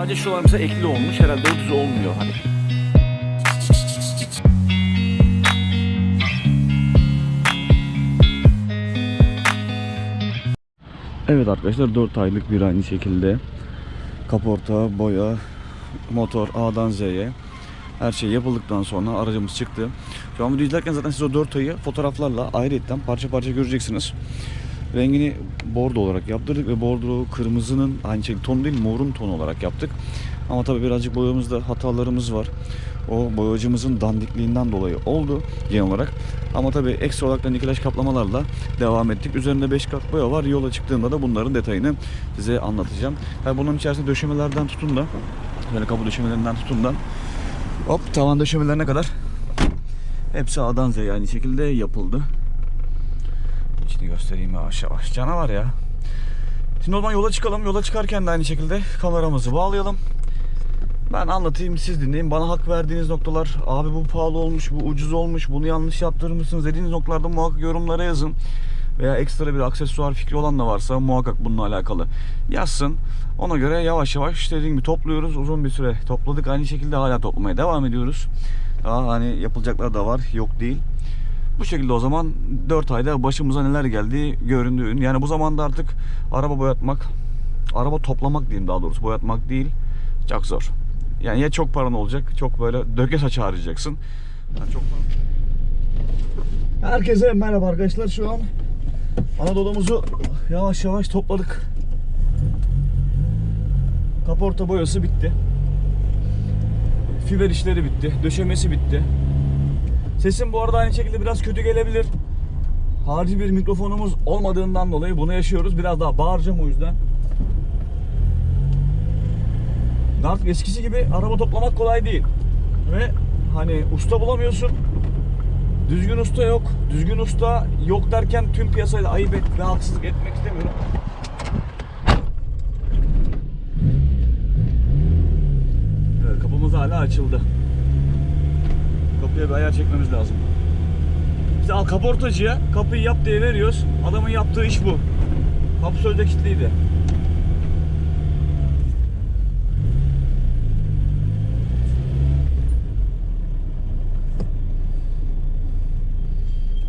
Sadece şuralar mesela ekli olmuş. Herhalde o düz olmuyor. Hani Evet arkadaşlar 4 aylık bir aynı şekilde kaporta, boya, motor A'dan Z'ye her şey yapıldıktan sonra aracımız çıktı. Şu an video izlerken zaten siz o 4 ayı fotoğraflarla ayrıyetten parça parça göreceksiniz. Rengini bordo olarak yaptırdık ve bordo kırmızının aynı şekilde ton değil morun ton olarak yaptık. Ama tabii birazcık boyamızda hatalarımız var. O boyacımızın dandikliğinden dolayı oldu genel olarak. Ama tabii ekstra olarak da nikelaj kaplamalarla devam ettik. Üzerinde 5 kat boya var. Yola çıktığımda da bunların detayını size anlatacağım. Yani bunun içerisinde döşemelerden tutun da böyle kapı döşemelerinden tutun da hop tavan döşemelerine kadar hepsi A'dan Z'ye aynı şekilde yapıldı. İçini göstereyim yavaş yavaş. Canavar ya. Şimdi o zaman yola çıkalım. Yola çıkarken de aynı şekilde kameramızı bağlayalım. Ben anlatayım siz dinleyin. Bana hak verdiğiniz noktalar abi bu pahalı olmuş, bu ucuz olmuş, bunu yanlış yaptırmışsınız dediğiniz noktalarda muhakkak yorumlara yazın. Veya ekstra bir aksesuar fikri olan da varsa muhakkak bununla alakalı yazsın. Ona göre yavaş yavaş dediğim gibi topluyoruz. Uzun bir süre topladık. Aynı şekilde hala toplamaya devam ediyoruz. Daha hani yapılacaklar da var. Yok değil. Bu şekilde o zaman 4 ayda başımıza neler geldi göründüğün. Yani bu zamanda artık araba boyatmak, araba toplamak diyeyim daha doğrusu boyatmak değil. Çok zor. Yani ya çok paran olacak, çok böyle döke saça harcayacaksın. Yani çok Herkese merhaba arkadaşlar. Şu an Anadolu'muzu yavaş yavaş topladık. Kaporta boyası bitti. Fiber işleri bitti. Döşemesi bitti. Sesim bu arada aynı şekilde biraz kötü gelebilir. Harici bir mikrofonumuz olmadığından dolayı bunu yaşıyoruz. Biraz daha bağıracağım o yüzden. Artık eskisi gibi araba toplamak kolay değil. Ve hani usta bulamıyorsun. Düzgün usta yok. Düzgün usta yok derken tüm piyasayla ayıp et ve haksızlık etmek istemiyorum. Evet, kapımız hala açıldı. Kapıya bir ayar çekmemiz lazım. Biz al kaportacıya kapıyı yap diye veriyoruz. Adamın yaptığı iş bu. Kapı sözde kilitliydi.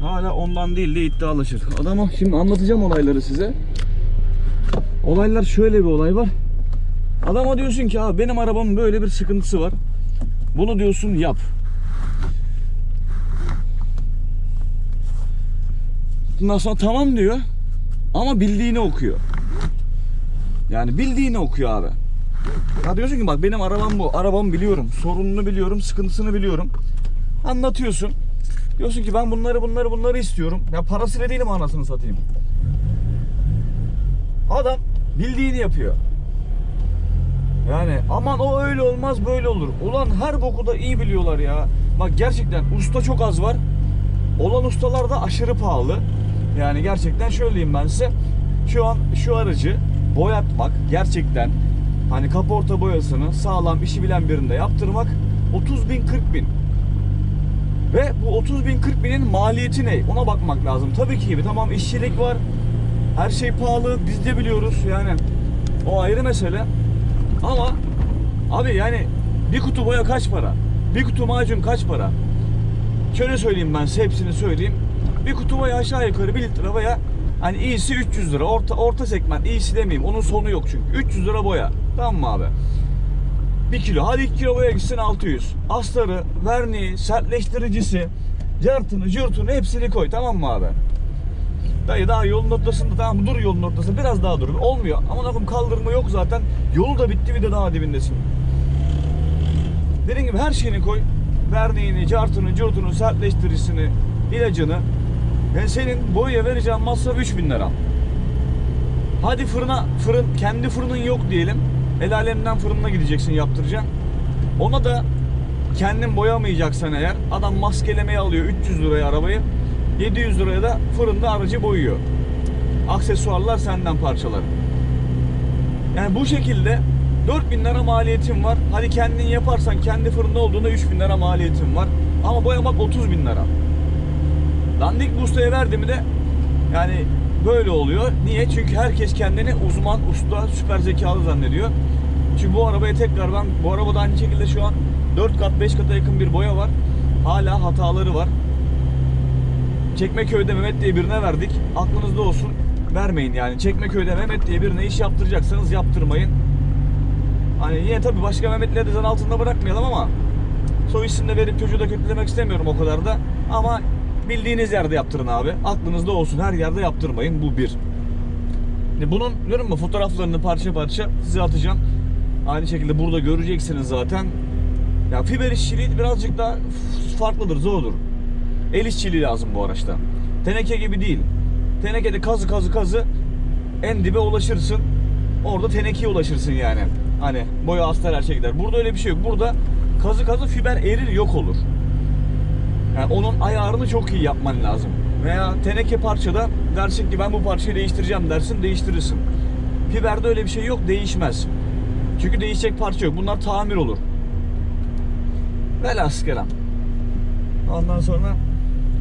Hala ondan değil de iddialaşır. Adama şimdi anlatacağım olayları size. Olaylar şöyle bir olay var. Adama diyorsun ki benim arabamın böyle bir sıkıntısı var. Bunu diyorsun yap. Ondan sonra tamam diyor. Ama bildiğini okuyor. Yani bildiğini okuyor abi. Ya diyorsun ki bak benim arabam bu. Arabamı biliyorum. Sorununu biliyorum. Sıkıntısını biliyorum. Anlatıyorsun. Diyorsun ki ben bunları bunları bunları istiyorum. Ya parasıyla değilim anasını satayım. Adam bildiğini yapıyor. Yani aman o öyle olmaz böyle olur. Ulan her boku da iyi biliyorlar ya. Bak gerçekten usta çok az var. Olan ustalar da aşırı pahalı. Yani gerçekten söyleyeyim ben size. Şu an şu aracı boyatmak gerçekten hani kaporta boyasını sağlam işi bilen birinde yaptırmak 30 bin 40 bin. Ve bu 30 bin 40 binin maliyeti ne? Ona bakmak lazım. Tabii ki bir tamam işçilik var. Her şey pahalı. Biz de biliyoruz yani. O ayrı mesele. Ama abi yani bir kutu boya kaç para? Bir kutu macun kaç para? Şöyle söyleyeyim ben size hepsini söyleyeyim. Bir kutu boya aşağı yukarı 1 litre boya hani iyisi 300 lira. Orta orta segment iyisi demeyeyim. Onun sonu yok çünkü. 300 lira boya. Tamam mı abi? 1 kilo. Hadi 2 kilo boya gitsin 600. Astarı, verniği, sertleştiricisi, cartını, cırtını hepsini koy. Tamam mı abi? Dayı daha yolun ortasında tamam dur yolun ortasında biraz daha dur. Olmuyor. Ama nakım kaldırma yok zaten. Yolu da bitti bir de daha dibindesin. Dediğim gibi her şeyini koy. Verniğini, cartını, curtunu, sertleştiricisini, ilacını. Yani senin boya vereceğin masraf 3000 lira. Hadi fırına, fırın, kendi fırının yok diyelim. El alemden fırınına gideceksin yaptıracaksın. Ona da kendin boyamayacaksan eğer adam maskelemeye alıyor 300 liraya arabayı. 700 liraya da fırında aracı boyuyor. Aksesuarlar senden parçalar. Yani bu şekilde 4000 lira maliyetin var. Hadi kendin yaparsan kendi fırında olduğunda 3000 lira maliyetin var. Ama boyamak 30 bin lira. Dandik ustaya verdi mi de yani böyle oluyor. Niye? Çünkü herkes kendini uzman, usta, süper zekalı zannediyor. Çünkü bu arabaya tekrar ben bu arabada aynı şekilde şu an 4 kat 5 kata yakın bir boya var. Hala hataları var. Çekmeköy'de Mehmet diye birine verdik. Aklınızda olsun. Vermeyin yani. Çekmeköy'de Mehmet diye birine iş yaptıracaksanız yaptırmayın. Hani yine tabii başka Mehmetleri de zan altında bırakmayalım ama soy isim verip çocuğu da kötülemek istemiyorum o kadar da. Ama bildiğiniz yerde yaptırın abi. Aklınızda olsun. Her yerde yaptırmayın. Bu bir. Bunun diyorum mu fotoğraflarını parça parça size atacağım. Aynı şekilde burada göreceksiniz zaten. Ya fiber işçiliği birazcık daha farklıdır, zordur. El işçiliği lazım bu araçta. Teneke gibi değil. Tenekede kazı kazı kazı en dibe ulaşırsın. Orada tenekeye ulaşırsın yani. Hani boya astar her şey gider. Burada öyle bir şey yok. Burada kazı kazı fiber erir yok olur. Yani onun ayarını çok iyi yapman lazım. Veya teneke parçada dersin ki ben bu parçayı değiştireceğim dersin değiştirirsin. Fiberde öyle bir şey yok değişmez. Çünkü değişecek parça yok. Bunlar tamir olur. Velhasıl kelam. Ondan sonra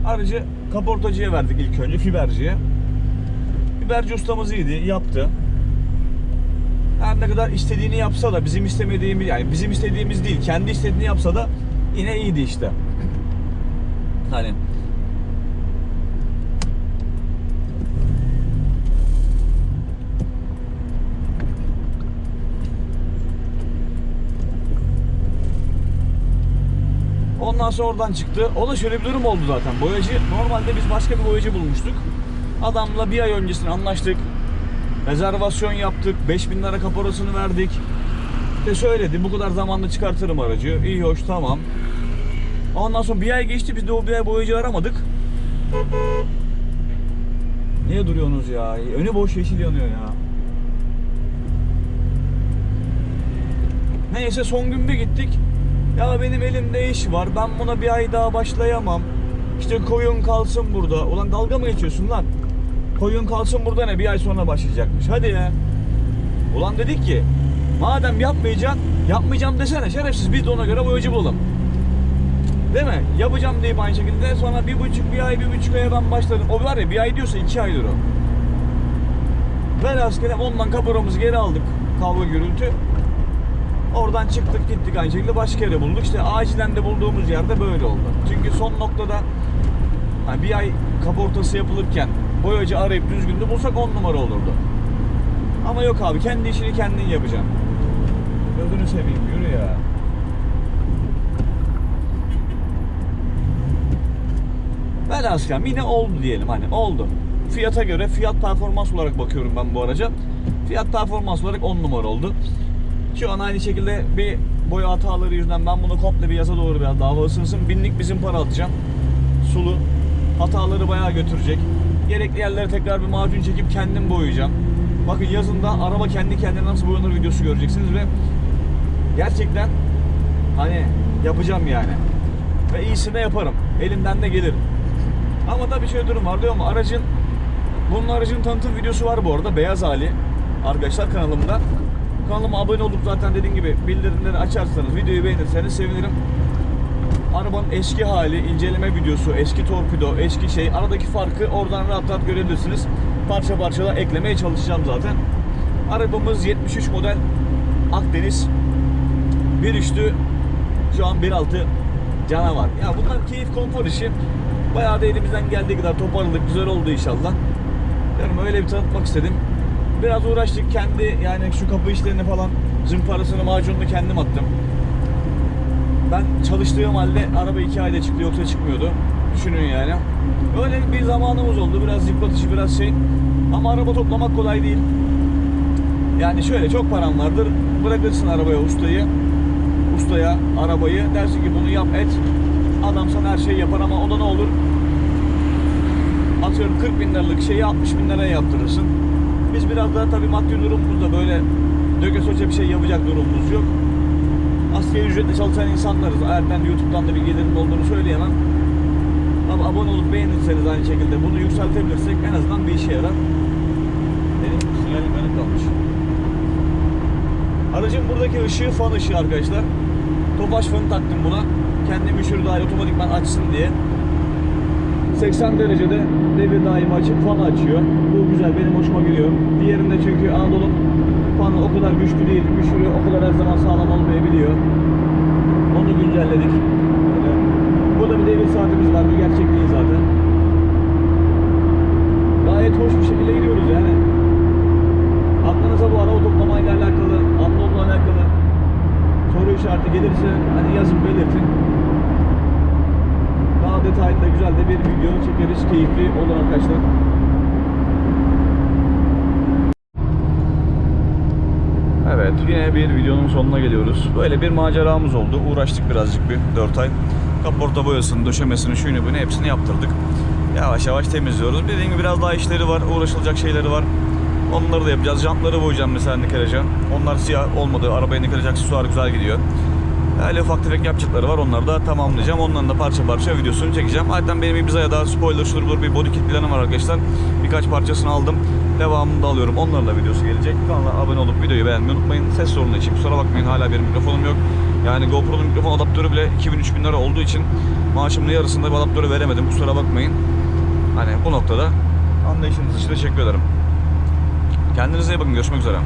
aracı kaportacıya verdik ilk önce fiberciye. Fiberci ustamız iyiydi, yaptı. Her ne kadar istediğini yapsa da bizim istemediğimiz yani bizim istediğimiz değil, kendi istediğini yapsa da yine iyiydi işte. Hani Ondan sonra oradan çıktı. O da şöyle bir durum oldu zaten. Boyacı normalde biz başka bir boyacı bulmuştuk. Adamla bir ay öncesine anlaştık. Rezervasyon yaptık. 5000 lira kaporasını verdik. İşte söyledi bu kadar zamanda çıkartırım aracı. İyi hoş tamam. Ondan sonra bir ay geçti biz de o bir ay boyacı aramadık. Niye duruyorsunuz ya? Önü boş yeşil yanıyor ya. Neyse son gün bir gittik. Ya benim elimde iş var. Ben buna bir ay daha başlayamam. İşte koyun kalsın burada. Ulan dalga mı geçiyorsun lan? Koyun kalsın burada ne? Bir ay sonra başlayacakmış. Hadi ya. Ulan dedik ki madem yapmayacaksın yapmayacağım desene şerefsiz biz de ona göre boyacı bulalım. Değil mi? Yapacağım deyip aynı şekilde sonra bir buçuk bir ay bir buçuk aya ben başladım. O var ya bir ay diyorsa iki aydır o. Velhasıl ondan kaporamızı geri aldık. Kavga gürültü. Oradan çıktık gittik aynı şekilde başka yere bulduk. İşte acilen de bulduğumuz yerde böyle oldu. Çünkü son noktada hani bir ay kaportası yapılırken boyacı arayıp düzgün de bulsak on numara olurdu. Ama yok abi kendi işini kendin yapacaksın. Gözünü seveyim yürü ya. Velhasıl yine oldu diyelim hani oldu. Fiyata göre fiyat performans olarak bakıyorum ben bu araca. Fiyat performans olarak 10 numara oldu. Şu an aynı şekilde bir boya hataları yüzünden ben bunu komple bir yaza doğru biraz daha ısınsın. Binlik bizim para atacağım. Sulu. Hataları bayağı götürecek. Gerekli yerlere tekrar bir macun çekip kendim boyayacağım. Bakın yazında araba kendi kendine nasıl boyanır videosu göreceksiniz ve gerçekten hani yapacağım yani. Ve iyisini yaparım. Elimden de gelir. Ama tabii şöyle durum var diyor mu? Aracın bunun aracın tanıtım videosu var bu arada. Beyaz hali. Arkadaşlar kanalımda. Kanalıma abone olup zaten dediğim gibi bildirimleri açarsanız, videoyu beğenirseniz sevinirim. Arabanın eski hali, inceleme videosu, eski torpido, eski şey, aradaki farkı oradan rahat rahat görebilirsiniz. Parça parça da eklemeye çalışacağım zaten. Arabamız 73 model Akdeniz. Bir üstü şu an 1.6 canavar. Ya bunlar keyif konfor işi. Bayağı da elimizden geldiği kadar toparladık. Güzel oldu inşallah. Yani öyle bir tanıtmak istedim. Biraz uğraştık kendi yani şu kapı işlerini falan zımparasını macununu kendim attım. Ben çalıştığım halde araba iki ayda çıktı yoksa çıkmıyordu. Düşünün yani. Öyle bir zamanımız oldu. Biraz yıpratıcı biraz şey. Ama araba toplamak kolay değil. Yani şöyle çok param vardır. Bırakırsın arabaya ustayı. Ustaya arabayı. Dersin ki bunu yap et. Adam sana her şeyi yapar ama o da ne olur? Atıyorum 40 bin liralık şeyi 60 bin liraya yaptırırsın. Biz biraz daha tabii maddi durumumuzda böyle döke soça bir şey yapacak durumumuz yok. Asgari ücretle çalışan insanlarız. Eğer ben YouTube'dan da bir gelirim olduğunu söyleyemem. Ama abone olup beğenirseniz aynı şekilde bunu yükseltebilirsek en azından bir işe yarar. Benim sinyalim yanık kalmış. Aracın buradaki ışığı fan ışığı arkadaşlar. Topaş fanı taktım buna. Kendi müşteri dahil otomatikman açsın diye. 80 derecede devir daimi açıp fan açıyor. Bu güzel benim hoşuma gidiyor. Diğerinde çünkü Anadolu kapağının o kadar güçlü değil. Güçlü o kadar her zaman sağlam olmayabiliyor. Onu güncelledik. Böyle. Burada bir devir saatimiz var. Bu gerçek değil zaten. Gayet hoş bir şekilde gidiyoruz yani. Aklınıza bu araba toplamayla alakalı, Anadolu'la alakalı soru işareti gelirse hani yazın belirtin. Detaylı da güzel de bir video çekeriz. Keyifli olur arkadaşlar. Evet yine bir videonun sonuna geliyoruz. Böyle bir maceramız oldu. Uğraştık birazcık bir 4 ay. Kaporta boyasını, döşemesini, şuyunu bunu hepsini yaptırdık. Yavaş yavaş temizliyoruz. Dediğim gibi biraz daha işleri var, uğraşılacak şeyleri var. Onları da yapacağız. Jantları boyayacağım mesela nikaraja. Onlar siyah olmadı. Arabaya nikaraj aksesuar güzel gidiyor. Öyle ufak tefek yapacakları var. Onları da tamamlayacağım. Onların da parça parça videosunu çekeceğim. Zaten benim Ibiza'ya da spoiler şudur bir body kit planım var arkadaşlar. Birkaç parçasını aldım. Devamını da alıyorum. Onların da videosu gelecek. Kanala abone olup videoyu beğenmeyi unutmayın. Ses sorunu için kusura bakmayın. Hala bir mikrofonum yok. Yani GoPro'nun mikrofon adaptörü bile 2000-3000 lira olduğu için maaşımın yarısında bir adaptörü veremedim. Kusura bakmayın. Hani bu noktada anlayışınız için teşekkür ederim. Kendinize iyi bakın. Görüşmek üzere.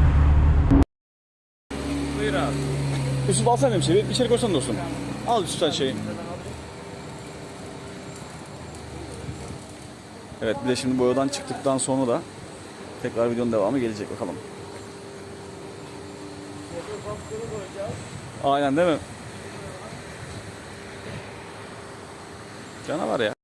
Buyur abi. Yusuf alsana benim şeyi. İçeri koysana dostum. Al sen şeyi. Evet bir de şimdi boyadan çıktıktan sonra da tekrar videonun devamı gelecek bakalım. Aynen değil mi? Canavar ya.